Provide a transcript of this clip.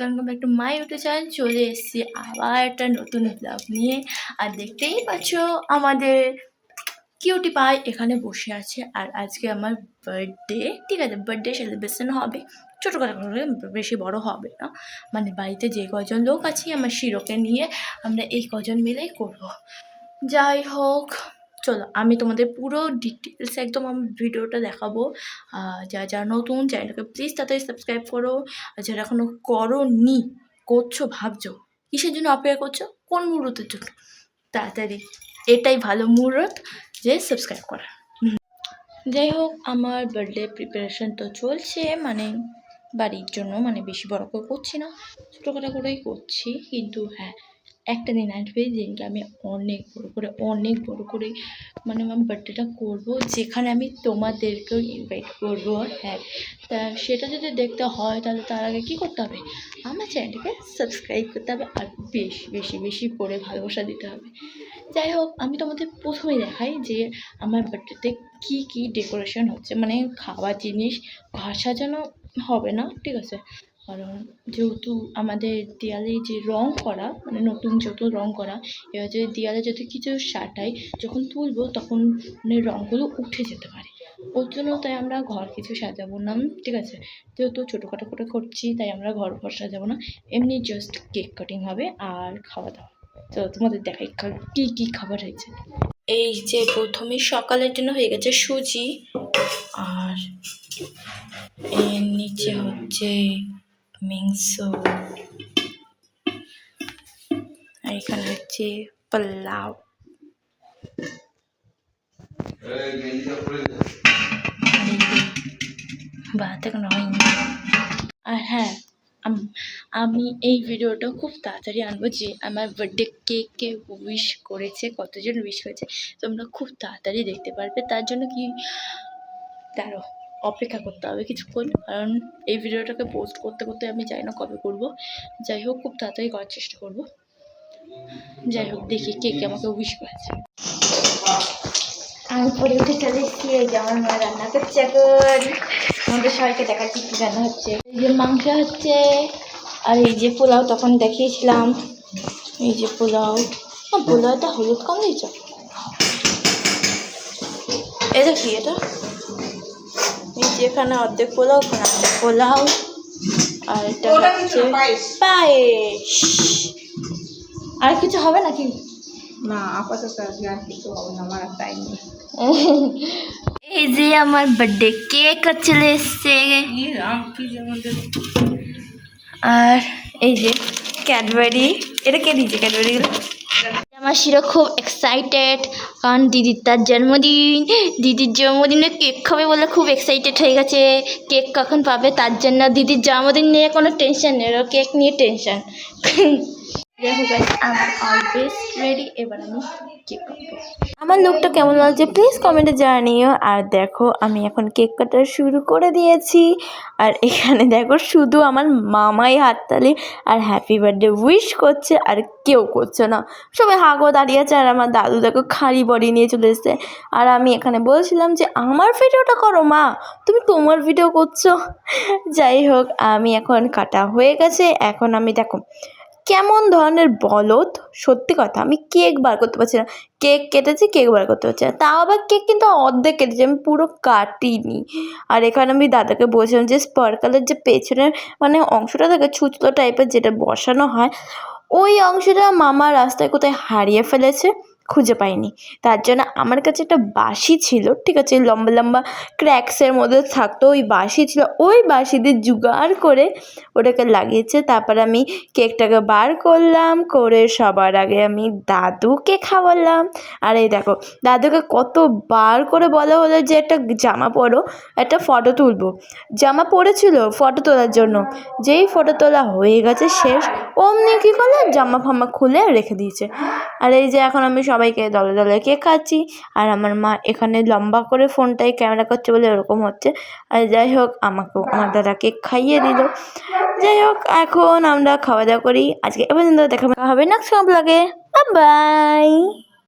Welcome back to my YouTube channel চলে এসেছি আবার একটা নতুন ব্লগ নিয়ে। আর দেখতেই পাচ্ছ আমাদের কিউটি পাই এখানে বসে আছে। আর আজকে আমার বার্থডে ঠিক আছে বার্থডে সেলিব্রেশন হবে। ছোটো কথা বেশি বড় হবে না। মানে বাড়িতে যে কজন লোক আছে, আমার শিরোকে নিয়ে আমরা এই কজন মিলেই করব। যাই হোক চলো, আমি তোমাদের পুরো ডিটেলস একদম আমার ভিডিওটা দেখাবো। যা যা নতুন চ্যানেলটাকে প্লিজ তাড়াতাড়ি সাবস্ক্রাইব করো। আর যারা এখনও করো নি করছ, ভাবছ, কিসের জন্য অপেক্ষা করছ? কোন মুহূর্তের জন্য? তাড়াতাড়ি, এটাই ভালো মুহূর্ত যে সাবস্ক্রাইব করা। যাই হোক, আমার বার্থডে প্রিপারেশন তো চলছে মানে বাড়ির জন্য মানে বেশি বড় করে করছি না। ছোটোখাটো করেই করছি, কিন্তু হ্যাঁ একটা দিন আসবে যেদিনকে আমি অনেক বড় করে, অনেক বড় করে মানে আমার বার্থডেটা করব, যেখানে আমি তোমাদেরকেও ইনভাইট করব হ্যাঁ। তা সেটা যদি দেখতে হয় তাহলে তার আগে কী করতে হবে? আমার চ্যানেলটাকে সাবস্ক্রাইব করতে হবে আর বেশি বেশি বেশি করে ভালোবাসা দিতে হবে। যাই হোক, আমি তোমাদের প্রথমেই দেখাই যে আমার বার্থডেতে কী কী ডেকোরেশন হচ্ছে। মানে খাওয়ার জিনিস, ঘর সাজানো হবে না, ঠিক আছে? কারণ যেহেতু আমাদের দেয়ালে যে রং করা মানে নতুন যেহেতু রং করা, এবার যদি দেয়ালে যদি কিছু সাটাই যখন তুলবো তখন মানে রঙগুলো উঠে যেতে পারে। ওর জন্য তাই আমরা ঘর কিছু সাজাবো না ঠিক আছে? যেহেতু ছোটোখাটো করে করছি, তাই আমরা ঘর ঘর সাজাবো না। এমনি জাস্ট কেক কাটিং হবে আর খাওয়া দাওয়া। তো তোমাদের দেখাই কী কী খাবার হয়েছে। এই যে প্রথমে সকালের জন্য হয়ে গেছে সুজি আর এর নিচে হচ্ছে মিংস আর এখানে হচ্ছে পোলাও ভাত এখন হয়নি আর হ্যাঁ আম- আমি এই ভিডিওটা খুব তাড়াতাড়ি আনব যে আমার বার্থডে কে কে উইশ করেছে কতজন উইশ করেছে তোমরা খুব তাড়াতাড়ি দেখতে পারবে তার জন্য কি দাঁড়ো অপেক্ষা করতে হবে কিছুক্ষণ। কারণ এই ভিডিওটাকে পোস্ট করতে করতে আমি জানি না কবে করব। যাই হোক, খুব তাড়াতাড়ি করার চেষ্টা করব। যাই হোক, দেখি কে কে আমাকে উইশ করেছে। আমি পরে উঠে চলে এসেছি, এই যে আমার মা রান্না করছে এখন। আমাদের সবাইকে দেখাচ্ছি কী রান্না হচ্ছে। এই যে মাংস হচ্ছে, আর এই যে পোলাও তখন দেখিয়েছিলাম। এই যে পোলাও। পোলাওটা হলুদ কম দিয়েছ এটা কি এটা? এই যে এখানে অর্ধেক পোলাও ওখানে অর্ধেক পোলাও। আর এটা হচ্ছে পায়েস। আর কিছু হবে নাকি? না আপাতত আজকে আর কিছু হবে না আমার আর টাইম নেই। এই যে আমার বার্থডে কেক চলে এসছে। আর এই যে ক্যাডবেরি এটা কে দিয়েছে ক্যাডবেরিগুলো আমার খুব এক্সাইটেড কারণ দিদির তার জন্মদিন। দিদির জন্মদিনে কেক খাবে বলে খুব এক্সাইটেড হয়ে গেছে। কেক কখন পাবে তার জন্য দিদির জন্মদিন নিয়ে কোনো টেনশন নেই কেক নিয়ে টেনশন আমার আমার লুকটা কেমন লাগছে প্লিজ কমেন্টে জানিও। আর দেখো, আমি এখন কেক কাটা শুরু করে দিয়েছি। আর এখানে দেখো, শুধু আমার মামাই হাততালি আর হ্যাপি বার্থডে উইশ করছে, আর কেউ করছে না। সবাই হাগো দাঁড়িয়ে আছে, আর আমার দাদু দেখো খালি বডি নিয়ে চলে এসছে। আর আমি এখানে বলছিলাম যে, আমার ভিডিওটা করো, মা। তুমি তোমার ভিডিও করছ? যাই হোক আমি এখন কাটা হয়ে গেছে। এখন আমি দেখো কেমন ধরনের বলদ? সত্যি কথা, আমি কেক বার করতে পারছি না। কেক কেটেছি, কেক বার করতে পারছি না। তাও আবার কেক কিন্তু অর্ধেক কেটেছি, আমি পুরো কাটিনি। আর এখানে আমি দাদাকে বলছিলাম যে স্পার্কালের যে পেছনের মানে অংশটা থাকে, ছুচলো টাইপের যেটা বসানো হয়, ওই অংশটা মামা রাস্তায় কোথায় হারিয়ে ফেলেছে। খুঁজে পাইনি। তার জন্য আমার কাছে একটা বাঁশি ছিল, ঠিক আছে? লম্বা লম্বা ক্র্যাক্সের মধ্যে থাকতো ওই বাঁশি ছিল। ওই বাঁশি দিয়ে জোগাড় করে ওটাকে লাগিয়েছে। তারপর আমি কেকটাকে বার করলাম, করে সবার আগে আমি দাদুকে খাওয়ালাম। আর এই দেখো, দাদুকে কতবার করে বলা হলো যে একটা জামা পরো, একটা ফটো তুলবো। জামা পরেছিল ফটো তোলার জন্য। যেই ফটো তোলা হয়ে গেছে শেষ অমনি কী করল? জামা ফামা খুলে রেখে দিয়েছে। আর এই যে এখন আমি সবাইকে দলে দলে কেক খাচ্ছি, আর আমার মা এখানে লম্বা করে ফোনটাই ক্যামেরা করছে বলে ওরকম হচ্ছে। আর যাই হোক আমাকেও আমার দাদা কেক খাইয়ে দিল। যাই হোক, এখন আমরা খাওয়া দাওয়া করি। আজকে এ পর্যন্ত দেখা হবে নেক্সট ব্লগে বাই